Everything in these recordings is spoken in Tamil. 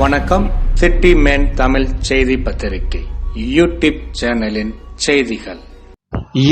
வணக்கம். சிட்டி மேன் தமிழ் செய்தி பத்திரிகை யூடியூப் சேனலின் செய்திகள்.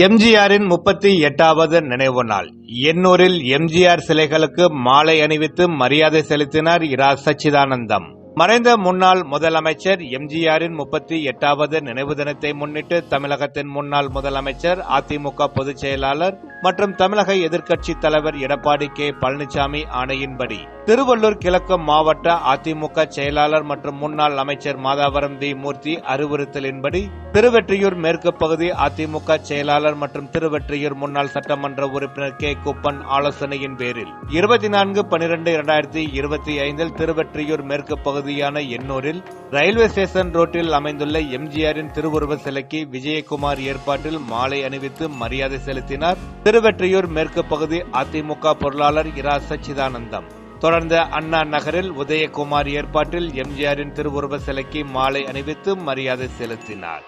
எம்ஜிஆரின் முப்பத்தி எட்டாவது நினைவு நாள். எண்ணூரில் எம்ஜிஆர் சிலைகளுக்கு மாலை அணிவித்து மரியாதை செலுத்தினார் இரா சச்சிதானந்தம். மறைந்த முன்னாள் முதலமைச்சர் எம்ஜிஆரின் முப்பத்தி எட்டாவது நினைவு தினத்தை முன்னிட்டு தமிழகத்தின் முன்னாள் முதலமைச்சர் அதிமுக பொதுச் செயலாளர் மற்றும் தமிழக எதிர்க்கட்சி தலைவர் எடப்பாடி கே. பழனிசாமி ஆணையின்படி திருவள்ளூர் கிழக்கு மாவட்ட அதிமுக செயலாளர் மற்றும் முன்னாள் அமைச்சர் மாதாவரம் தி மூர்த்தி அறிவுறுத்தலின்படி திருவெற்றியூர் மேற்கு பகுதி அதிமுக செயலாளர் மற்றும் திருவெற்றியூர் முன்னாள் சட்டமன்ற உறுப்பினர் கே. குப்பன் ஆலோசனையின் பேரில் இருபத்தி நான்கு பனிரெண்டு இரண்டாயிரத்தி இருபத்தி ஐந்தில் திருவெற்றியூர் மேற்கு பகுதியான எண்ணூரில் ரயில்வே ஸ்டேஷன் ரோட்டில் அமைந்துள்ள எம்ஜிஆரின் திருவுருவ சிலைக்கு விஜயகுமார் ஏற்பாட்டில் மாலை அணிவித்து மரியாதை செலுத்தினார். திருவெற்றியூர் மேற்கு பகுதி அதிமுக பொருளாளர் இரா சச்சிதானந்தம். தொடர்ந்து அண்ணா நகரில் உதயகுமார் ஏற்பாட்டில் எம்ஜிஆரின் திருவுருவ சிலைக்கு மாலை அணிவித்து மரியாதை செலுத்தினார்.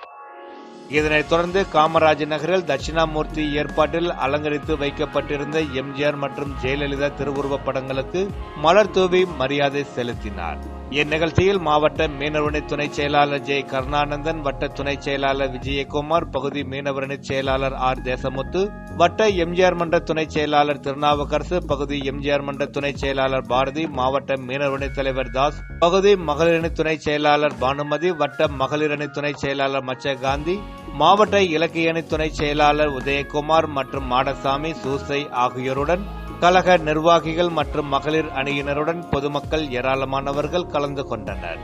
இதனைத் தொடர்ந்து காமராஜ் நகரில் தட்சிணாமூர்த்தி ஏற்பாட்டில் அலங்கரித்து வைக்கப்பட்டிருந்த எம்ஜிஆர் மற்றும் ஜெயலலிதா திருவுருவப் படங்களுக்கு மலர் தூவி மரியாதை செலுத்தினார். இந்நிகழ்ச்சியில் மாவட்ட மீனவரணி துணைச் செயலாளர் ஜெய கருணானந்தன் வட்ட துணை செயலாளர் விஜயகுமார் பகுதி மீனவரணி செயலாளர் ஆர். தேசமுத்து வட்ட எம்ஜிஆர் மன்ற துணைச் செயலாளர் திருநாவுக்கரசு பகுதி எம்ஜிஆர் மன்ற துணைச் செயலாளர் பாரதி மாவட்ட மீனவரணி தலைவர் தாஸ் பகுதி மகளிரணி துணைச் செயலாளர் பானுமதி வட்ட மகளிரணி துணை செயலாளர் மச்ச காந்தி மாவட்ட இலக்கிய அணி துணைச் செயலாளர் உதயகுமார் மற்றும் மாடசாமி சூசை ஆகியோருடன் கழக நிர்வாகிகள் மற்றும் மகளிர் அணியினருடன் பொதுமக்கள் ஏராளமானவர்கள் கலந்து கொண்டனர்.